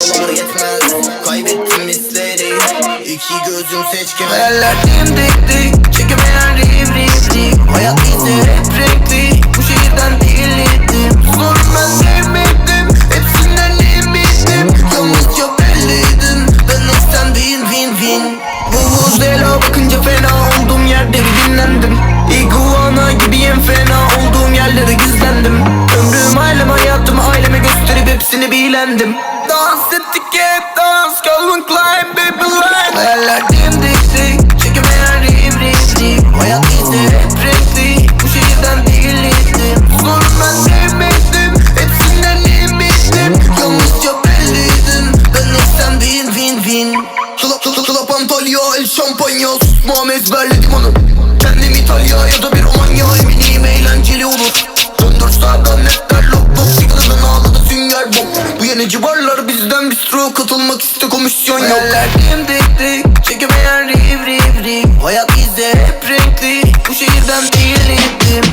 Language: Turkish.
Dolar yetmez Kaybettim hisleri. İki gözüm seçken Hayaller dik dik dik Çekemeyen hepsini bilendim. Dans ettik hep dans. Calvin Klein baby line Hayaller dimdik dik Çekemeyen riv riv riv Hayat ise hep renkli Bu şehirden değildim Sorun ben sevmedim Hepsinden limittim Yalnızca belliydim Ben eksem win win win. Club, club, club Antalya El şampanya Susmam ezberledim onu. Kendim İtalya ya da bir barlar bizden bistro Katılmak iste komisyon yok. Hayaller dimdik dik Çekemeyen riv riv riv Hayat ise hep renkli Bu şehirden değildim